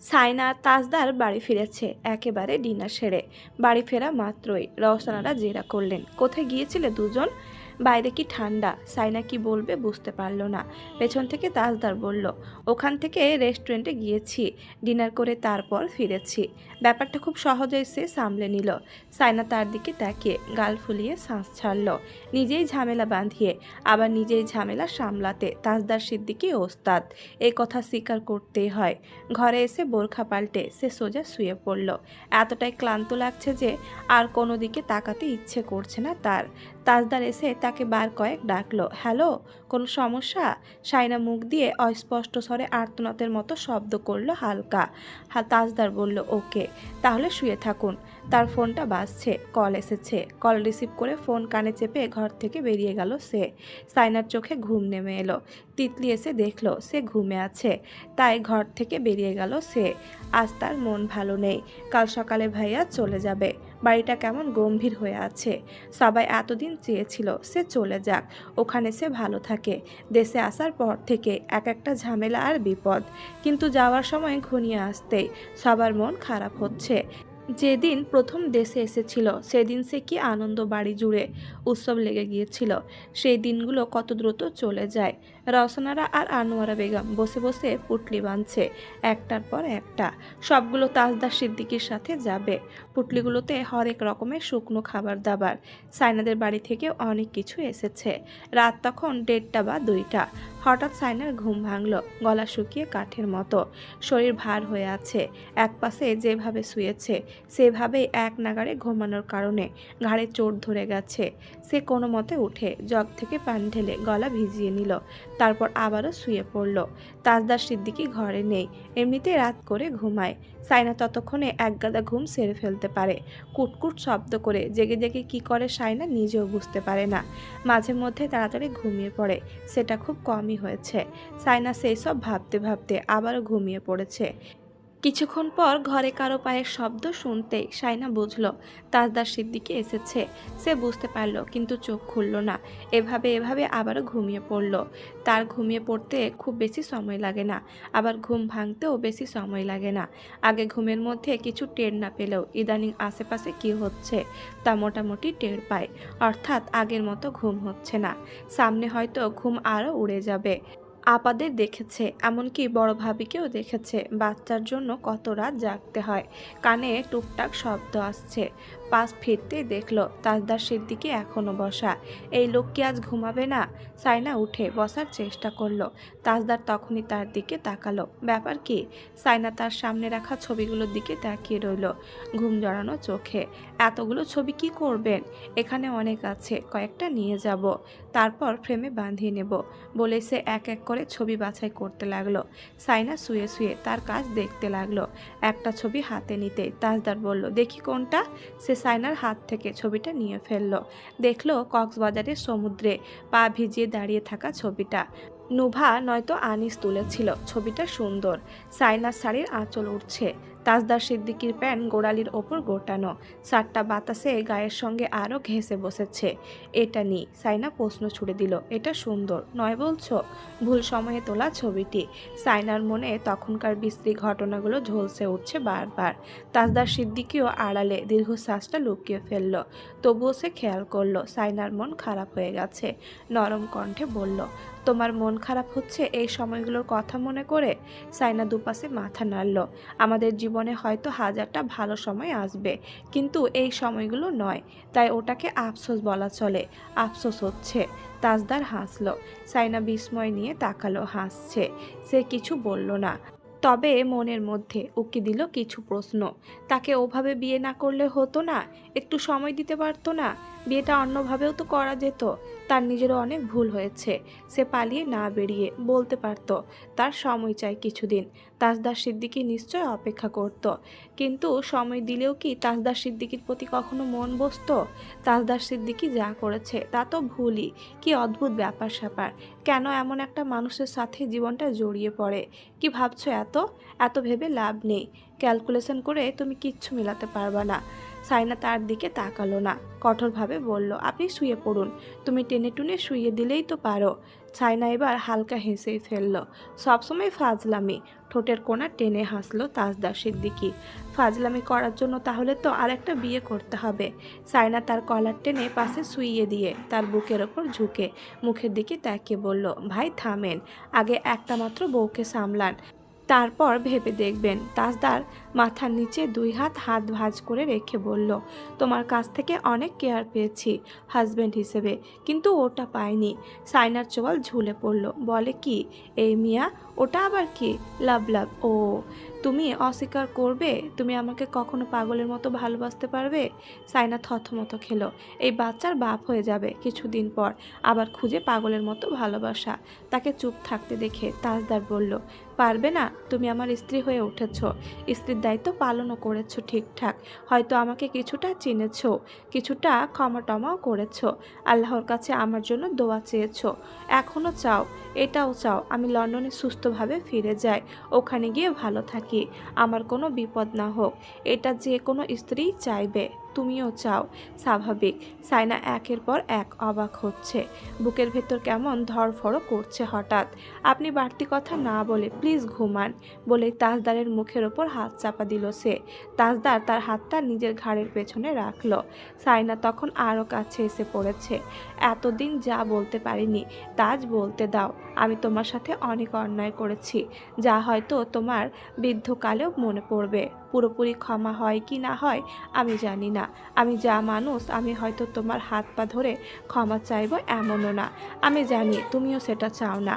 সাইনা তাজদার বাড়ি ফিরেছে, একেবারে ডিনার সেরে। বাড়ি ফেরা মাত্রই। রওসানারা জেরা করলেন। কোথায় গিয়েছিলে দুজন? বাইরে কি ঠান্ডা? সাইনা কি বলবে বুঝতে পারল না। পেছন থেকে তাজদার বলল, ওখান থেকে রেস্টুরেন্টে গিয়েছি, ডিনার করে তারপর ফিরেছি। ব্যাপারটা খুব সহজেই সে সামলে নিল। সাইনা তার দিকে তাকিয়ে গাল ফুলিয়ে শ্বাস ছাড়ল। নিজেই ঝামেলা বাঁধিয়ে, আবার নিজেই ঝামেলা সামলাতে। তাজদার সিদ্দিকি ওস্তাদ এই কথা স্বীকার করতেই হয়। ঘরে এসে বোরখা পাল্টে সে সোজা শুয়ে পড়ল। এতটাই ক্লান্ত লাগছে যে, আর কোনো দিকে তাকাতে ইচ্ছে করছে না তার। তাজদার এসে তাকে বার কয়েক ডাকলো, হ্যালো, কোনো সমস্যা? সাইনা মুখ দিয়ে অস্পষ্ট স্বরে আর্তনাদের মতো শব্দ করল হালকা। তাজদার বলল, ওকে, তাহলে শুয়ে থাকুন। তার ফোনটা বাজছে, কল এসেছে। কল রিসিভ করে ফোন কানে চেপে ঘর থেকে বেরিয়ে গেল সে। সাইনার চোখে ঘুম নেমে এলো। তিতলি এসে দেখল সে ঘুমে আছে। তাই ঘর থেকে বেরিয়ে গেল সে। আজ তার মন ভালো নেই। কাল সকালে ভাইয়া চলে যাবে। বাড়িটা কেমন গম্ভীর হয়ে আছে। সবাই এতদিন চেয়েছিল সে চলে যাক, ওখানে সে ভালো থাকে। দেশে আসার পর থেকে এক একটা ঝামেলা আর বিপদ। কিন্তু যাওয়ার সময় ঘনিয়ে আসতেই সবার মন খারাপ হচ্ছে। যেদিন প্রথম দেশে এসেছিল, সেদিন সে কি আনন্দ বাড়ি জুড়ে উৎসব লেগে গিয়েছিল, সেই দিনগুলো কত দ্রুত চলে যায়। রসনারা আর আনোয়ারা বেগম বসে বসে পুটলি বাঁধছে, একটার পর একটা। সবগুলো তাজদার সিদ্দিকির সাথে যাবে। পুটলিগুলোতে হরেক রকমের শুকনো খাবার দাবার। সাইনাদের বাড়ি থেকে অনেক কিছু এসেছে। রাত তখন দেড়টা বা দুইটা। হঠাৎ সাইনার ঘুম ভাঙল, গলা শুকিয়ে কাঠের মতো। শরীর ভার হয়ে আছে। এক পাশে যেভাবে শুয়েছে সেভাবেই এক নাগারে ঘুমানোর কারণে ঘাড়ে চোট ধরে গেছে। সে কোনো মতে উঠে জগ থেকে পানি ঢেলে গলা ভিজিয়ে নিল, তারপর আবারও শুয়ে পড়ল। তাজদার সিদ্দিকি ঘরে নেই, এমনিতে রাত করে ঘুমায়। সাইনা ততক্ষণে একগাদা ঘুম সেরে ফেলতে পারে। কুটকুট শব্দ করে জেগে জেগে কি করে সাইনা নিজেও বুঝতে পারে না। মাঝে মধ্যে তাড়াতাড়ি ঘুমিয়ে পড়ে, সেটা খুব কমই হয়েছে। সাইনা সেই সব ভাবতে ভাবতে আবারও ঘুমিয়ে পড়েছে। কিছুক্ষণ পর ঘরে কারও পায়ের শব্দ শুনতেই সাইনা বুঝলো, তাজদার সিদ্দিকে এসেছে। সে বুঝতে পারল, কিন্তু চোখ খুলল না। এভাবে এভাবে আবারও ঘুমিয়ে পড়ল। তার ঘুমিয়ে পড়তে খুব বেশি সময় লাগে না। আবার ঘুম ভাঙতেও বেশি সময় লাগে না। আগে ঘুমের মধ্যে কিছু টের না পেলেও ইদানিং আশেপাশে কি হচ্ছে তা মোটামুটি টের পায়। অর্থাৎ আগের মতো ঘুম হচ্ছে না। সামনে হয়তো ঘুম আরও উড়ে যাবে। আপাদের দেখেছে, এমনকি বড় ভাবিকেও দেখেছে। বাচ্চার জন্য কত রাত জাগতে হয়। কানে টুকটাক শব্দ আসছে। পাশ ফিরতেই দেখল তাজদার সিদ্দিকি এখনও বসা। এই লোক কি আজ ঘুমাবে না? সাইনা উঠে বসার চেষ্টা করল। তাজদার তখনই তার দিকে তাকালো। ব্যাপার কি? সাইনা তার সামনে রাখা ছবিগুলোর দিকে তাকিয়ে রইল ঘুম জড়ানো চোখে। এতগুলো ছবি কি করবেন? এখানে অনেক আছে, কয়েকটা নিয়ে যাব। তারপর ফ্রেমে বাঁধিয়ে নেব। বলে সে এক এক করে ছবি বাছাই করতে লাগল। সাইনা শুয়ে শুয়ে তার কাজ দেখতে লাগল। একটা ছবি হাতে নিতে তাজদার বলল, দেখি কোনটা? সে সাইনার হাত থেকে ছবিটা নিয়ে ফেলল। দেখল কক্সবাজারের সমুদ্রে পা ভিজিয়ে দাঁড়িয়ে থাকা ছবিটা। নুভা নয়তো আনিস তুলেছিল। ছবিটা সুন্দর। সাইনার শাড়ির আঁচল উঠছে তাজদার সিদ্দিকির প্যান্ট গোড়ালির ওপর গোটানো। শার্টটা বাতাসে গায়ের সঙ্গে আরও ঘেঁষে বসেছে। এটা নি। সাইনা প্রশ্ন ছুড়ে দিল, এটা সুন্দর, নয় বলছ? ভুল সময়ে তোলা ছবিটি। সাইনার মনে তখনকার বিশ্রী ঘটনাগুলো ঝলসে উঠছে বারবার। তাজদার সিদ্দিকিও আড়ালে দীর্ঘশ্বাসটা লুকিয়ে ফেলল। তবুও সে খেয়াল করল, সাইনার মন খারাপ হয়ে গেছে। নরম কণ্ঠে বলল তোমার মন খারাপ হচ্ছে? এই সময়গুলোর কথা মনে করে সাইনা দুপাশে মাথা নাড়ল। আমাদের জীবনে হয়তো হাজারটা ভালো সময় আসবে, কিন্তু এই সময়গুলো নয়, তাই ওটাকে আফসোস বলা চলে। আফসোস হচ্ছে। তাজদার হাসলো। সাইনা বিস্ময় নিয়ে তাকালো, হাসছে। সে কিছু বলল না। তবে মনের মধ্যে উকি দিল কিছু প্রশ্ন। তাকে ওভাবে বিয়ে না করলে হতো না? একটু সময় দিতে পারতো না? বিয়েটা অন্যভাবেও তো করা যেত। তার নিজেরও অনেক ভুল হয়েছে। সে পালিয়ে না বেরিয়ে বলতে পারতো, তার সময় চাই কিছুদিন। তাজদার সিদ্দিকি নিশ্চয় অপেক্ষা করত। কিন্তু সময় দিলেও কি তাজদার সিদ্দিকির প্রতি কখনো মন বসতো? তাজদার সিদ্দিকি যা করেছে, তা তো ভুলই। কি অদ্ভুত ব্যাপার স্যাপার। কেন এমন একটা মানুষের সাথে জীবনটা জড়িয়ে পড়ে? কি ভাবছ এত? এত ভেবে লাভ নেই। ক্যালকুলেশন করে তুমি কিচ্ছু মেলাতে পারবা না। সাইনা তার দিকে তাকালো না। কঠোরভাবে বলল, আপনি শুয়ে পড়ুন। তুমি টেনে টুনে শুয়ে দিলেই তো পারো। সাইনা এবার হালকা হেসেই ফেলল, সবসময় ফাজলামি। ঠোঁটের কোণা টেনে হাসলো তাজদার সিদ্দিকি, ফাজলামি করার জন্য তাহলে তো আর একটা বিয়ে করতে হবে। সাইনা তার কলার টেনে পাশে শুইয়ে দিয়ে তার বুকের ওপর ঝুঁকে মুখের দিকে তাকিয়ে বলল, ভাই, থামেন। আগে একটা মাত্র বউকে সামলান। তারপর ভেবে দেখবেন। তাজদার মাথার নিচে দুই হাত হাত ভাজ করে রেখে বলল, তোমার কাছ থেকে অনেক কেয়ার পেয়েছি হাজব্যান্ড হিসেবে, কিন্তু ওটা পায়নি সাইনার চোয়াল ঝুলে পড়ল। বলে কি, এই মিয়া, ওটা আবার কি? লাভ লাভ, ও। তুমি অস্বীকার করবে? তুমি আমাকে কখনো পাগলের মতো ভালোবাসতে পারবে? সাইনা থতমত খেলো। এই বাচ্চার বাপ হয়ে যাবে কিছুদিন পর, আবার খুঁজে পাগলের মতো ভালোবাসা। তাকে চুপ থাকতে দেখে তাজদার বলল, পারবে না, তুমি আমার স্ত্রী হয়ে উঠেছ। স্ত্রীর দায়িত্ব পালনও করেছ ঠিকঠাক। হয়তো আমাকে কিছুটা চিনেছ, কিছুটা ক্ষমা টমাও করেছ। আল্লাহর কাছে আমার জন্য দোয়া চেয়েছ। এখনও চাও, এটাও চাও, আমি লন্ডনে সুস্থভাবে ফিরে যাই। ওখানে গিয়ে ভালো থাকি আমার কোনো বিপদ না হোক এটা যে কোনো স্ত্রী চাইবে। তুমিও চাও। স্বাভাবিক, সাইনা একের পর এক অবাক হচ্ছে। বুকের ভেতর কেমন ধরফড় করছে হঠাৎ। আপনি বাড়তি কথা না বলে প্লিজ ঘুমান বলে তাজদারের মুখের ওপর হাত চাপা দিল সে। তাজদার তার হাতটা নিজের ঘাড়ের পেছনে রাখল। সাইনা তখন আরও কাছে এসে পড়েছে। এতদিন যা বলতে পারিনি, তাজ বলতে দাও। আমি তোমার সাথে অনেক অন্যায় করেছি। যা হয়তো তোমার বৃদ্ধকালেও মনে পড়বে। পুরোপুরি ক্ষমা হয় কি না হয়, আমি জানি না। আমি যা মানুষ, আমি হয়তো তোমার হাত পা ধরে ক্ষমা চাইব এমনও না। আমি জানি, তুমিও সেটা চাও না।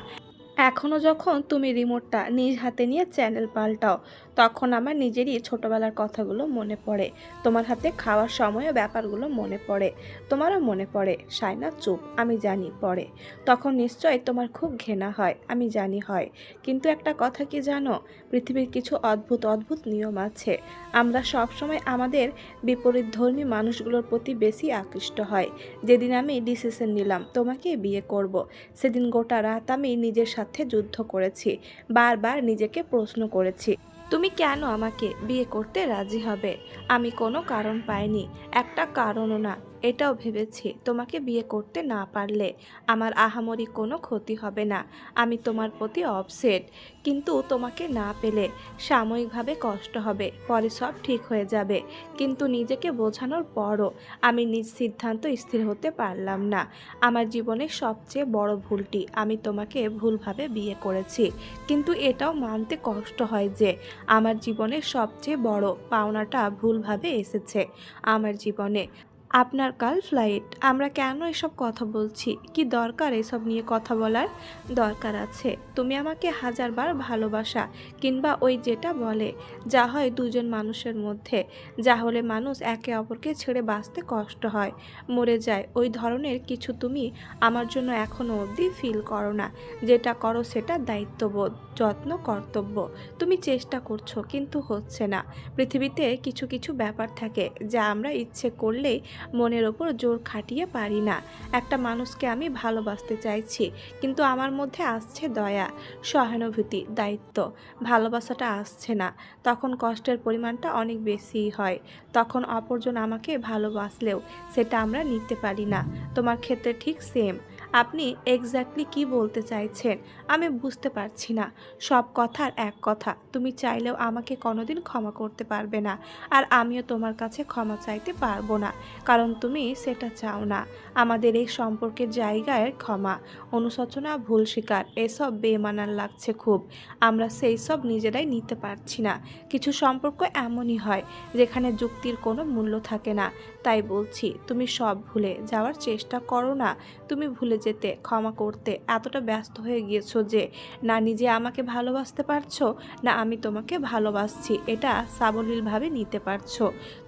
এখনও যখন তুমি রিমোটটা নিজ হাতে নিয়ে চ্যানেল পাল্টাও, তখন আমার নিজেরই ছোটবেলার কথাগুলো মনে পড়ে। তোমার হাতে খাওয়ার সময়ও ব্যাপারগুলো মনে পড়ে। তোমারও মনে পড়ে সাইনা চুপ, আমি জানি, পড়ে। তখন নিশ্চয় তোমার খুব ঘেনা হয়, আমি জানি হয়। কিন্তু একটা কথা কি জানো? পৃথিবীর কিছু অদ্ভুত অদ্ভুত নিয়ম আছে। আমরা সবসময় আমাদের বিপরীত ধর্মী মানুষগুলোর প্রতি বেশি আকৃষ্ট হয়। যেদিন আমি ডিসিশন নিলাম, তোমাকে বিয়ে করব। সেদিন গোটা রাত আমি নিজের সাথে যুদ্ধ করেছি, বারবার নিজেকে প্রশ্ন করেছি, তুমি কেন আমাকে বিয়ে করতে রাজি হবে? আমি কোনো কারণ পাইনি, একটা কারণও না। এটাও ভেবেছি তোমাকে বিয়ে করতে না পারলে আমার আহামরি কোনো ক্ষতি হবে না। আমি তোমার প্রতি অপসেট কিন্তু তোমাকে না পেলে সাময়িকভাবে কষ্ট হবে, পরে সব ঠিক হয়ে যাবে। কিন্তু নিজেকে বোঝানোর পরও আমি নিজ সিদ্ধান্ত স্থির হতে পারলাম না। আমার জীবনের সবচেয়ে বড় ভুলটি আমি তোমাকে ভুলভাবে বিয়ে করেছি। কিন্তু এটাও মানতে কষ্ট হয় যে আমার জীবনের সবচেয়ে বড় পাওনাটা ভুলভাবে এসেছে। আমার জীবনে আপনার কাল ফ্লাইট আমরা কেন এসব কথা বলছি? কি দরকার এসব নিয়ে কথা বলার? দরকার আছে। তুমি আমাকে হাজারবার ভালোবাসা কিংবা ওই যেটা বলে, যা হয় দুজন মানুষের মধ্যে। যা হলে মানুষ একে অপরকে ছেড়ে বাঁচতে কষ্ট হয়। মরে যায়। ওই ধরনের কিছু তুমি আমার জন্য এখনও অবধি ফিল করো না। যেটা করো সেটা দায়িত্ববোধ, যত্ন, কর্তব্য। তুমি চেষ্টা করছ, কিন্তু হচ্ছে না। পৃথিবীতে কিছু কিছু ব্যাপার থাকে, যা আমরা ইচ্ছে করলেই মনের ওপর জোর খাটিয়ে পারি না। একটা মানুষকে আমি ভালোবাসতে চাইছি, কিন্তু আমার মধ্যে আসছে দয়া, সহানুভূতি, দায়িত্ব। ভালোবাসাটা আসছে না। তখন কষ্টের পরিমাণটা অনেক বেশি হয়। তখন অপরজন আমাকে ভালোবাসলেও সেটা আমরা নিতে পারি না। তোমার ক্ষেত্রে ঠিক সেম আপনি এক্স্যাক্টলি কি বলতে চাইছেন আমি বুঝতে পারছি না। সব কথার এক কথা, তুমি চাইলেও আমাকে কোনোদিন ক্ষমা করতে পারবে না আর আমিও তোমার কাছে ক্ষমা চাইতে পারব না, কারণ তুমি সেটা চাও না। আমাদের এই সম্পর্কের জায়গায় ক্ষমা, অনুশোচনা ভুল শিকার এসব বেমানান লাগছে খুব। আমরা সেই সব নিজেরাই নিতে পারছি না। কিছু সম্পর্ক এমনই হয় যেখানে যুক্তির কোনো মূল্য থাকে না। তাই বলছি, তুমি সব ভুলে যাওয়ার চেষ্টা করো না। তুমি ভুলে যেতে, ক্ষমা করতে এতটা ব্যস্ত হয়ে গিয়েছো যে, না নিজে আমাকে ভালোবাসতে পারছ, না আমি তোমাকে ভালোবাসছি। এটা সাবলীলভাবে নিতে পারছ।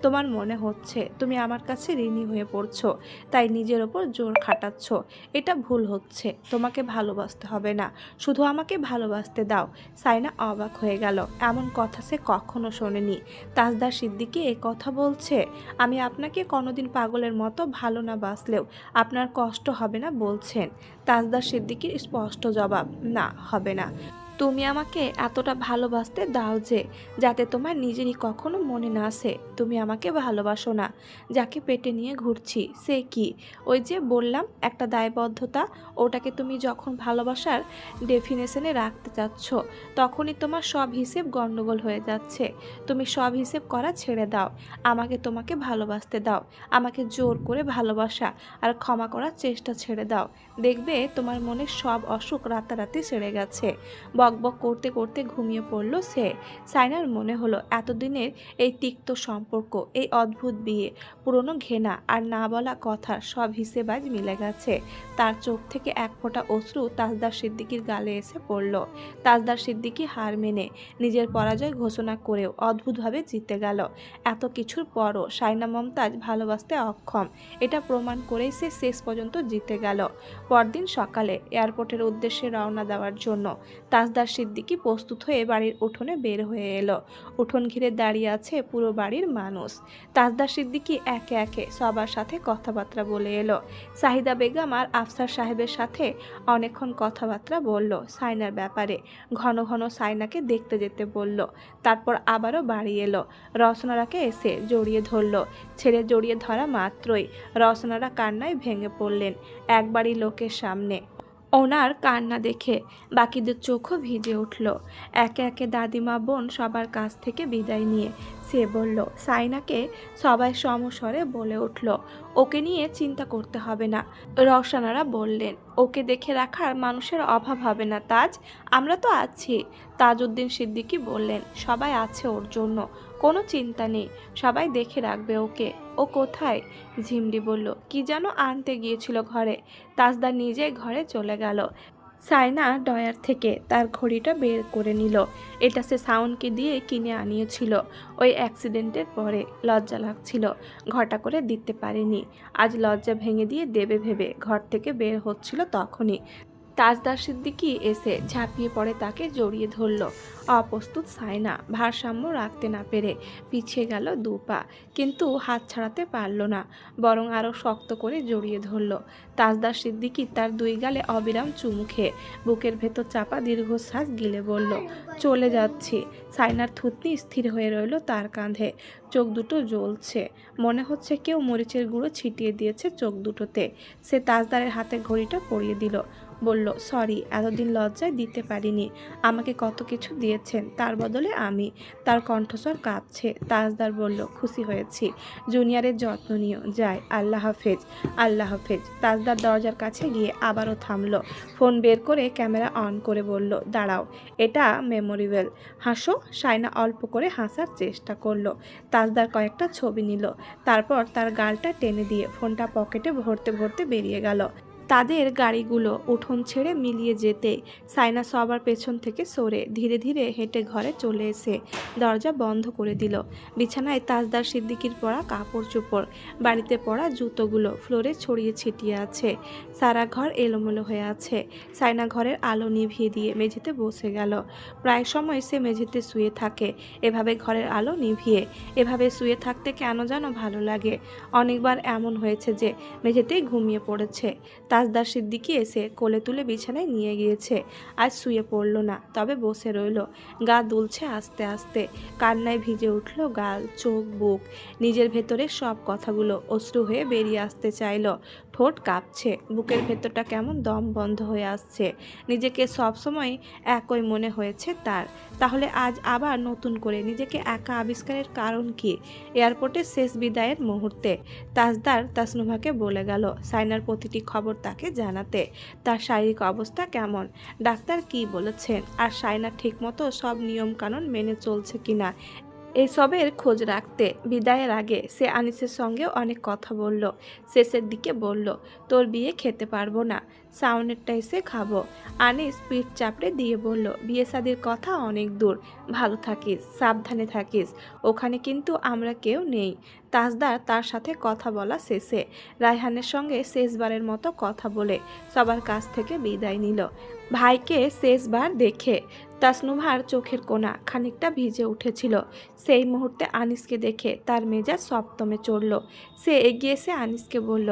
তোমার মনে হচ্ছে তুমি আমার কাছে ঋণী হয়ে পড়ছো, তাই নিজের ওপর জোর খাটাচ্ছ। এটা ভুল হচ্ছে, তোমাকে ভালোবাসতে হবে না। শুধু আমাকে ভালোবাসতে দাও। সাইনা অবাক হয়ে গেল। এমন কথা সে কখনো শোনেনি। তাজদার সিদ্দিকি এ কথা বলছে, আমি আপনাকে কোনোদিন পাগলের মতো ভালো না বাসলেও আপনার কষ্ট হবে না বলছেন। তাজদার সিদ্দিকির স্পষ্ট জবাব না হবে না। তুমি আমাকে এতটা ভালোবাসতে দাও যে, যাতে তোমার নিজেরই কখনো মনে না আসে। তুমি আমাকে ভালোবাসো না। যাকে পেটে নিয়ে ঘুরছি, সে কি? ওই যে বললাম, একটা দায়বদ্ধতা। ওটাকে তুমি যখন ভালোবাসার ডেফিনেশনে রাখতে চাচ্ছ, তখনই তোমার সব হিসেব গণ্ডগোল হয়ে যাচ্ছে। তুমি সব হিসেব করা ছেড়ে দাও। আমাকে তোমাকে ভালোবাসতে দাও। আমাকে জোর করে ভালোবাসা আর ক্ষমা করার চেষ্টা ছেড়ে দাও। দেখবে তোমার মনে সব অসুখ রাতারাতি সেরে গেছে। বকবক করতে করতে ঘুমিয়ে পড়ল সে। সাইনার মনে হলো, এতদিনের এই তিক্ত সম্পর্ক, এই অদ্ভুত বিয়ে, পুরনো ঘেনা আর না বলা কথার সব হিসেব আজ মিলে গেছে। তার চোখ থেকে এক ফোঁটা অশ্রু তাজদার সিদ্দিকির গালে এসে পড়ল। তাজদার সিদ্দিকি হার মেনে নিজের পরাজয় ঘোষণা করেও অদ্ভুতভাবে জিতে গেল। এত কিছুর পরও সাইনা মমতাজ ভালোবাসতে অক্ষম। এটা প্রমাণ করেই সে শেষ পর্যন্ত জিতে গেল। পরদিন সকালে এয়ারপোর্টের উদ্দেশ্যে রওনা দেওয়ার জন্য তাজদার সিদ্দিকি প্রস্তুত হয়ে বাড়ির উঠোনে বের হয়ে এলো। উঠোন ঘিরে দাঁড়িয়ে আছে পুরো বাড়ির মানুষ। তাজদার সিদ্দিকি একে একে সবার সাথে কথাবার্তা বলে এলো। সাহিদা বেগম আর আফসার সাহেবের সাথে অনেকক্ষণ কথাবার্তা বলল সাইনার ব্যাপারে। ঘন ঘন সাইনাকে দেখতে যেতে বলল। তারপর আবারও বাড়ি এলো। রসনারাকে এসে জড়িয়ে ধরল। ছেড়ে জড়িয়ে ধরা মাত্রই রসনারা কান্নায় ভেঙে পড়লেন। একবারই লোকের সামনে ওনার কান্না দেখে বাকিদের চোখও ভিজে উঠল। একে একে দাদিমা বোন সবার কাছ থেকে বিদায় নিয়ে সে বলল, সাইনাকে সবাই সমস্বরে বলে উঠল, ওকে নিয়ে চিন্তা করতে হবে না। রওশনারা বললেন, ওকে দেখে রাখার মানুষের অভাব হবে না, তাজ। আমরা তো আছি। তাজউদ্দিন সিদ্দিকি বললেন, সবাই আছে ওর জন্য। কোনো চিন্তা নেই, সবাই দেখে রাখবে ওকে। ও কোথায়? ঝিমডি বলল, কি যেন আনতে গিয়েছিল ঘরে। তাজদা নিজে ঘরে চলে গেল। সাইনা ডয়ার থেকে তার ঘড়িটা বের করে নিল। এটা সে সাউন্ডকে দিয়ে কিনে আনিয়েছিল। ওই অ্যাক্সিডেন্টের পরে লজ্জা লাগছিল। ঘটা করে দিতে পারেনি। আজ লজ্জা ভেঙে দিয়ে দেবে ভেবে ঘর থেকে বের হচ্ছিল তখনই। তাজদার সিদ্দিকি এসে ঝাঁপিয়ে পড়ে তাকে জড়িয়ে ধরল। অপ্রস্তুত সাইনা ভারসাম্য রাখতে না পেরে পিছিয়ে গেল দু পা, কিন্তু হাত ছাড়াতে পারল না, বরং আরও শক্ত করে জড়িয়ে ধরল। তাজদার সিদ্দিকি তার দুই গালে অবিরাম চুমু খেয়ে বুকের ভেতর চাপা দীর্ঘশ্বাস গিলে বলল, চলে যাচ্ছি। সাইনার থুতনি স্থির হয়ে রইল তার কাঁধে। চোখ দুটো জ্বলছে, মনে হচ্ছে কেউ মরিচের গুঁড়ো ছিটিয়ে দিয়েছে চোখ দুটোতে। সে তাজদারের হাতে ঘড়িটা পরিয়ে দিল। বলল, সরি, এতদিন লজ্জায় দিতে পারিনি। আমাকে কত কিছু দিয়েছেন, তার বদলে আমি। তার কণ্ঠস্বর কাঁপছে। তাজদার বলল, খুশি হয়েছি। জুনিয়রের যত্ন নিও। যায় আল্লাহ হাফেজ আল্লাহ হাফেজ। তাজদার দরজার কাছে গিয়ে আবারও থামলো। ফোন বের করে ক্যামেরা অন করে বলল, দাঁড়াও, এটা মেমোরিবেল হাসো সাইনা অল্প করে হাসার চেষ্টা করল। তাজদার কয়েকটা ছবি নিল। তারপর তার গালটা টেনে দিয়ে ফোনটা পকেটে ভরতে ভরতে বেরিয়ে গেল। তাদের গাড়িগুলো উঠোন ছেড়ে মিলিয়ে যেতে সাইনা সবার পেছন থেকে সরে ধীরে ধীরে হেঁটে ঘরে চলে এসে দরজা বন্ধ করে দিল। বিছানায় তাজদার সিদ্দিকির পরা কাপড় চোপড় বাড়িতে পরা জুতোগুলো ফ্লোরে ছড়িয়ে ছিটিয়ে আছে। সারা ঘর এলোমেলো হয়ে আছে। সাইনা ঘরের আলো নিভিয়ে দিয়ে মেঝেতে বসে গেল। প্রায় সময় সে মেঝেতে শুয়ে থাকে। এভাবে ঘরের আলো নিভিয়ে, এভাবে শুয়ে থাকতে কেন যেন ভালো লাগে? অনেকবার এমন হয়েছে যে মেঝেতেই ঘুমিয়ে পড়েছে। তাজদার সিদ্দিকি এসে কোলে তুলে বিছানায় নিয়ে গিয়েছে। আজ শুয়ে পড়ল না, তবে বসে রইল। গা দুলছে আস্তে আস্তে। কান্নায় ভিজে উঠল গাল, চোখ, বুক। নিজের ভেতরে সব কথাগুলো অশ্রু হয়ে বেরিয়ে আসতে চাইল। ঠোঁট কাঁপছে। বুকের ভেতরটা কেমন দম বন্ধ হয়ে আসছে। নিজেকে সবসময় একই মনে হয়েছে তার। তাহলে আজ আবার নতুন করে নিজেকে একা আবিষ্কারের কারণ কি? এয়ারপোর্টের শেষ বিদায়ের মুহূর্তে তাজদার তাসনুভাকে বলে গেল, সাইনার প্রতিটি খবর তাকে জানাতে। তার শারীরিক অবস্থা কেমন? ডাক্তার কি বলেছেন? আর সাইনা ঠিকমতো সব নিয়মকানুন মেনে চলছে কিনা? এসবের খোঁজ রাখতে বিদায়ের আগে সে আনিসের সঙ্গে অনেক কথা বলল। শেষের দিকে বলল, তোর বিয়ে খেতে পারব না সাউনেরটা এসে খাব। আনিস পিঠ চাপড়ে দিয়ে বলল, বিয়ে শাদির কথা অনেক দূর, ভালো থাকিস, সাবধানে থাকিস, ওখানে কিন্তু আমরা কেউ নেই। তাজদার তার সাথে কথা বলা শেষে রায়হানের সঙ্গে শেষবারের মতো কথা বলে সবার কাছ থেকে বিদায় নিল। ভাইকে শেষবার দেখে তাসনুভার চোখের কোনা খানিকটা ভিজে উঠেছিল। সেই মুহূর্তে আনিসকে দেখে তার মেজাজ সপ্তমে চড়ল। সে এগিয়ে এসে আনিসকে বলল,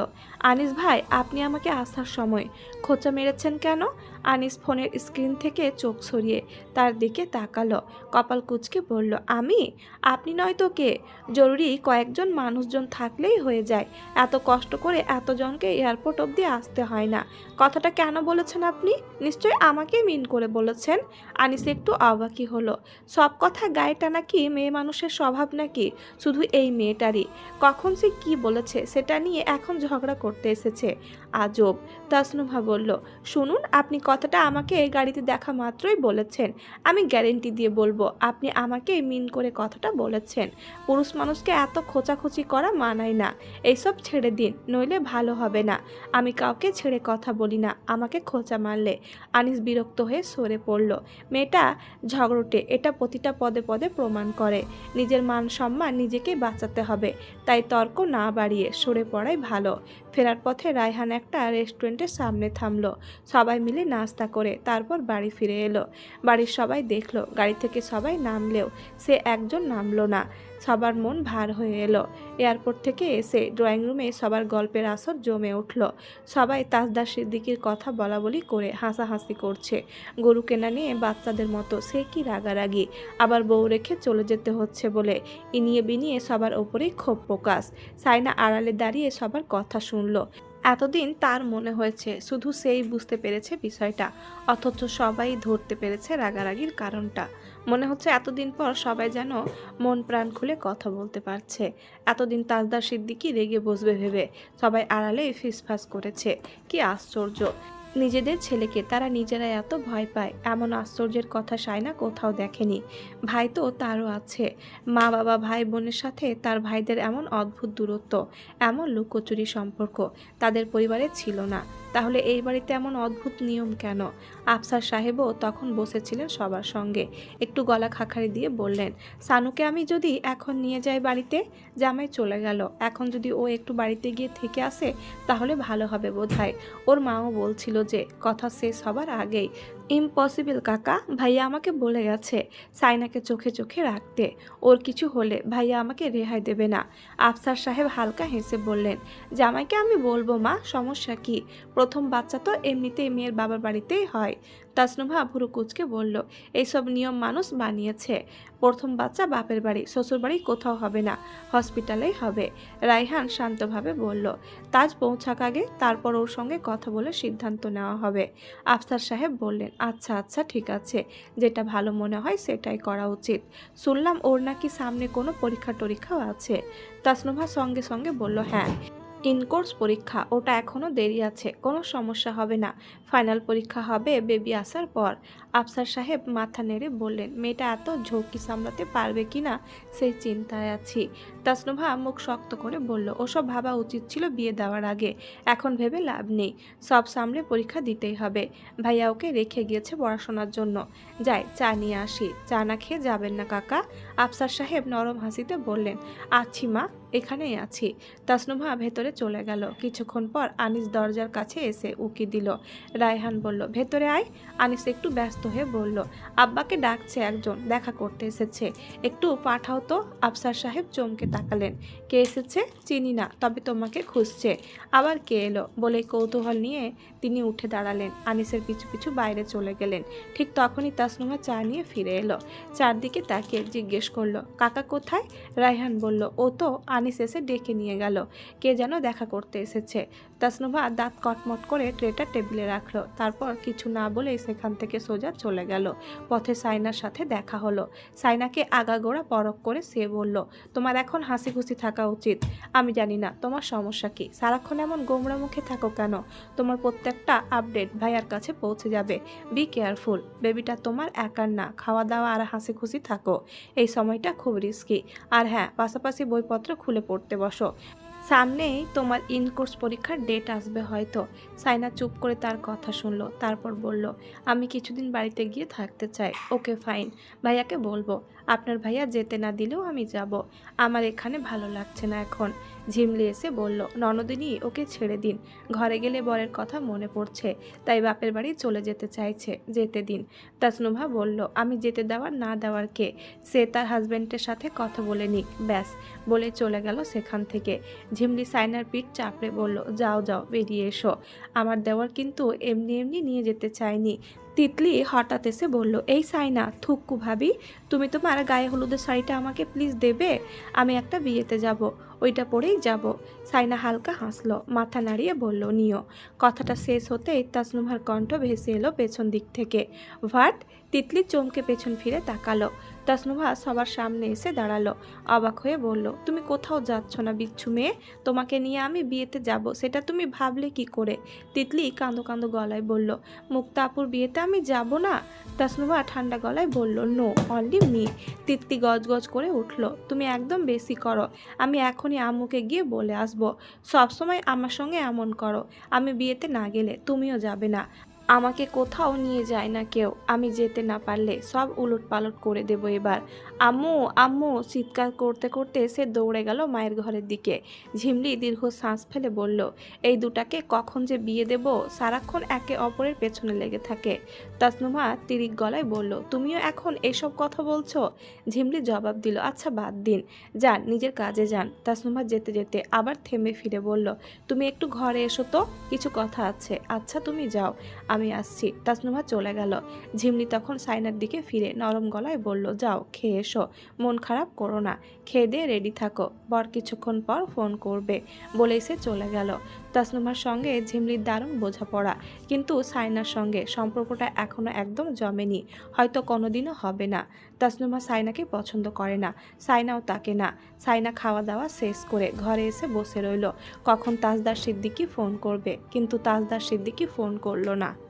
আনিস ভাই, আপনি আমাকে আসার সময় খোঁচা মেরেছেন কেন? আনিস ফোনের স্ক্রিন থেকে চোখ সরিয়ে তার দিকে তাকালো। কপাল কুচকে বলল, আমি? আপনি নয়তো কে? জরুরি কয়েকজন মানুষজন থাকলেই হয়ে যায়। এত কষ্ট করে এতজনকে এয়ারপোর্ট অবধি আসতে হয় না। কথাটা কেন বলেছেন আপনি? নিশ্চয়ই আমাকে মিন করে বলেছেন। আনিস একটু অবাকি হলো। সব কথা গায়ে টানা কি মেয়ে মানুষের স্বভাব নাকি? শুধু এই মেয়েটারই। কখন সে কি বলেছে সেটা নিয়ে এখন ঝগড়া করতে এসেছে। আজব! তাসনুভা বলল, শুনুন, আপনি কথাটা আমাকে এই গাড়িতে দেখা মাত্রই বলেছেন। আমি গ্যারেন্টি দিয়ে বলব, আপনি আমাকে মিন করে কথাটা বলেছেন। পুরুষ মানুষকে এত খোঁচাখুচি করা মানায় না। এইসব ছেড়ে দিন, নইলে ভালো হবে না। আমি কাউকে ছেড়ে কথা বলি না, আমাকে খোঁচা মারলে। আনিস বিরক্ত হয়ে সরে পড়ল। মেয়েটা ঝগড়টে, এটা প্রতিটা পদে পদে প্রমাণ করে। নিজের মান সম্মান নিজেকেই বাঁচাতে হবে, তাই তর্ক না বাড়িয়ে সরে পড়াই ভালো। ফেরার পথে রায়হান একটা রেস্টুরেন্টের সামনে থামল। সবাই মিলে নাস্তা করে তারপর বাড়ি ফিরে এলো। বাড়ির সবাই দেখল, গাড়ি থেকে সবাই নামলেও সে একজন নামলো না। সবার মন ভার হয়ে এলো। এয়ারপোর্ট থেকে এসে ড্রয়িং রুমে সবার গল্পের আসর জমে উঠল। সবাই তাজদার সিদ্দিকির কথা বলা বলি করে হাসাহাসি করছে। গরু কেনা নিয়ে বাচ্চাদের মতো সে কি রাগারাগি। আবার বউ রেখে চলে যেতে হচ্ছে বলে ইনিয়ে বিনিয়ে সবার ওপরেই ক্ষোভ প্রকাশ। সাইনা আড়ালে দাঁড়িয়ে সবার কথা শুনলো। এতদিন তার মনে হয়েছে শুধু সেই বুঝতে পেরেছে বিষয়টা, অথচ সবাই ধরতে পেরেছে রাগারাগির কারণটা। মনে হচ্ছে এতদিন পর সবাই যেন মন প্রাণ খুলে কথা বলতে পারছে। এতদিন তাজদার সিদ্দিকি রেগে বসবে ভেবে, সবাই আড়ালেই ফিসফাস করেছে। কি আশ্চর্য! নিজেদের ছেলেকে তারা নিজেরা এত ভয় পায়, এমন আশ্চর্যের কথা সায়না কোথাও দেখেনি। ভাই তো তারও আছে। মা বাবা, ভাই বোনের সাথে তার ভাইদের এমন অদ্ভুত দূরত্ব, এমন লুকোচুরি সম্পর্ক তাদের পরিবারে ছিল না। তাহলে এই বাড়িতে এমন অদ্ভুত নিয়ম কেন? আফসার সাহেবও তখন বসেছিলেন সবার সঙ্গে। একটু গলা খাখারি দিয়ে বললেন, সানুকে আমি যদি এখন নিয়ে যাই বাড়িতে, জামাই চলে গেল। এখন যদি ও একটু বাড়িতে গিয়ে থেকে আসে, তাহলে ভালো হবে বোধ ওর মাও বলছিল যে, কথা শেষ হবার আগেই। ইম্পসিবল কাকা। ভাইয়া আমাকে বলে গেছে, সাইনাকে চোখে চোখে রাখতে। ওর কিছু হলে ভাইয়া আমাকে রেহাই দেবে না। আফসার সাহেব হালকা হেসে বললেন, জামাইকে আমি বলব মা, সমস্যা কি? প্রথম বাচ্চা তো এমনিতেই মেয়ের বাবার বাড়িতেই হয়। তাসনুভা ভুরু কুচকে বলল, এইসব নিয়ম মানুষ বানিয়েছে। প্রথম বাচ্চা বাপের বাড়ি, শ্বশুর বাড়ি কোথাও হবে না, হসপিটালেই হবে। রাইহান শান্তভাবে বলল, তাজ পৌঁছাক আগে, তারপর ওর সঙ্গে কথা বলে সিদ্ধান্ত নেওয়া হবে। আফসার সাহেব বললেন আচ্ছা আচ্ছা ঠিক আছে। যেটা ভালো মনে হয় সেটাই করা উচিত। শুনলাম ওর নাকি সামনে কোনো পরীক্ষা টরীক্ষাও আছে। তাসনুভা সঙ্গে সঙ্গে বলল হ্যাঁ। ইনকোর্স পরীক্ষা, ওটা এখনও দেরি আছে, কোনো সমস্যা হবে না। ফাইনাল পরীক্ষা হবে বেবি আসার পর। আফসার সাহেব মাথা নেড়ে বললেন, মেয়েটা এত ঝক্কি সামলাতে পারবে কি না? সেই চিন্তায় আছি। তাসনুভা মুখ শক্ত করে বলল, ওসব ভাবা উচিত ছিল বিয়ে দেওয়ার আগে। এখন ভেবে লাভ নেই। সব সামলে পরীক্ষা দিতেই হবে। ভাইয়া ওকে রেখে গিয়েছে পড়াশোনার জন্য। যাই, চা নিয়ে আসি। চা না খেয়ে যাবেন না, কাকা? আফসার সাহেব নরম হাসিতে বললেন আছি মা, এখানেই আছি। তাসনুভা ভেতরে চলে গেল। কিছুক্ষণ পর আনিস দরজার কাছে এসে উকি দিল। রায়হান বলল, ভেতরে আয়। আনিস একটু ব্যস্ত হয়ে বলল, আব্বাকে ডাকছে একজন, দেখা করতে এসেছে। একটু পাঠাও তো। আফসার সাহেব চমকে তাকালেন, কে এসেছে? চিনি না, তবে তোমাকে খুঁজছে। আবার কে এলো? বলে কৌতূহল নিয়ে তিনি উঠে দাঁড়ালেন। আনিসের পিছু পিছু বাইরে চলে গেলেন। ঠিক তখনই তাসনুমা চা নিয়ে ফিরে এলো। চারদিকে তাকিয়ে জিজ্ঞেস করল। কাকা কোথায়? রায়হান বলল। ও তো আনিস এসে ডেকে নিয়ে গেল। কে যেন দেখা করতে এসেছে। তাসনুভা দাঁত কটমট করে ট্রেটা টেবিলে রাখল। তারপর কিছু না বলেই সেখান থেকে সোজা চলে গেল। পথে সাইনার সাথে দেখা হলো। সাইনাকে আগাগোড়া পরখ করে সে বলল, তোমার এখন হাসি খুশি থাকা উচিত। আমি জানি না, তোমার সমস্যা কি? সারাক্ষণ এমন গোমরা মুখে থাকো কেন? তোমার প্রত্যেকটা আপডেট ভাইয়ার কাছে পৌঁছে যাবে। বি কেয়ারফুল বেবিটা তোমার একার না। খাওয়া দাওয়া আর হাসি খুশি থাকো। এই সময়টা খুব রিস্কি আর হ্যাঁ পাশাপাশি বইপত্র খুলে পড়তে বসো। সামনেই তোমার ইন কোর্স পরীক্ষার ডেট আসবে হয়তো। সাইনা চুপ করে তার কথা শুনলো, তারপর বলল, আমি কিছুদিন বাড়িতে গিয়ে থাকতে চাই। ওকে ফাইন ভাইয়াকে বলব আপনার ভাইয়া যেতে না দিলেও আমি যাব। আমার এখানে ভালো লাগছে না এখন। ঝিমলি এসে বলল, ননদিনী, ওকে ছেড়ে দিন। ঘরে গেলে বরের কথা মনে পড়ছে, তাই বাপের বাড়ি চলে যেতে চাইছে, যেতে দিন। তাসনুভা বলল, আমি যেতে দেওয়ার না দেওয়ার কে? সে তার হাজব্যান্ডের সাথে কথা বলে নিক, ব্যাস। বলে চলে গেল সেখান থেকে। ঝিমলি সাইনার পিঠ চাপড়ে বলল, যাও যাও, বেরিয়ে এসো। আমার দেওয়ার কিন্তু এমনি এমনি নিয়ে যেতে চায়নি তিতলি হঠাৎ এসে বলল, এই সাইনা থুক্কু ভাবি, তুমি তোমার গায়ে হলুদের শাড়িটা আমাকে প্লিজ দেবে, আমি একটা বিয়েতে যাব, ওইটা পরেই যাব। সাইনা হালকা হাসলো, মাথা নাড়িয়ে বলল, নিও। কথাটা শেষ হতেই তাসনুভার কণ্ঠ ভেসে এলো পেছন দিক থেকে। ভাট তিতলি চমকে পেছন ফিরে তাকালো। তাসনুভা সবার সামনে এসে দাঁড়াল। অবাক হয়ে বলল, তুমি কোথাও যাচ্ছ না বিচ্ছু মেয়ে? তোমাকে নিয়ে আমি বিয়েতে যাব, সেটা তুমি ভাবলে কি করে? তিতলি কাঁদো কাঁদো গলায় বলল মুক্তাপুর বিয়েতে আমি যাব না? তাসনুভা ঠান্ডা গলায় বলল, নো, অনলি মি। তিতলি গজগজ করে উঠল, তুমি একদম বেশি করো, আমি এখনই আম্মুকে গিয়ে বলে আসব। সবসময় আমার সঙ্গে এমন করো, আমি বিয়েতে না গেলে তুমিও যাবে না। আমাকে কোথাও নিয়ে যায় না কেউ। আমি যেতে না পারলে সব উলট পালট করে দেবো এবার। আম্মু আম্মু চিৎকার করতে করতে সে দৌড়ে গেল মায়ের ঘরের দিকে। ঝিমলি দীর্ঘ শ্বাস ফেলে বলল, এই দুটাকে কখন যে বিয়ে দেব? সারাক্ষণ একে অপরের পেছনে লেগে থাকে। তাসনুমা তিরিক গলায় বলল, তুমিও এখন এসব কথা বলছো? ঝিমলি জবাব দিল আচ্ছা বাদ দিন। যান, নিজের কাজে যান। তাসনুমা যেতে যেতে আবার থেমে ফিরে বলল, তুমি একটু ঘরে এসো তো, কিছু কথা আছে। আচ্ছা তুমি যাও। আমি আসছি। তাসনুমা চলে গেল। ঝিমনি তখন সাইনার দিকে ফিরে নরম গলায় বলল, যাও, খেয়ে এসো। মন খারাপ করো না। খেয়ে দিয়ে রেডি থাকো। বর কিছুক্ষণ পর ফোন করবে। বলে সে চলে গেল। তাসনুমার সঙ্গে ঝিমলির দারুণ বোঝাপড়া। কিন্তু সাইনার সঙ্গে সম্পর্কটা এখনও একদম জমেনি। হয়তো কোনোদিনও হবে না। তাসনুমা সাইনাকে পছন্দ করে না। সাইনাও তাকে না। সাইনা খাওয়া দাওয়া শেষ করে ঘরে এসে বসে রইল। কখন তাজদার সিদ্দিকি ফোন করবে। কিন্তু তাজদার সিদ্দিকি ফোন করল না।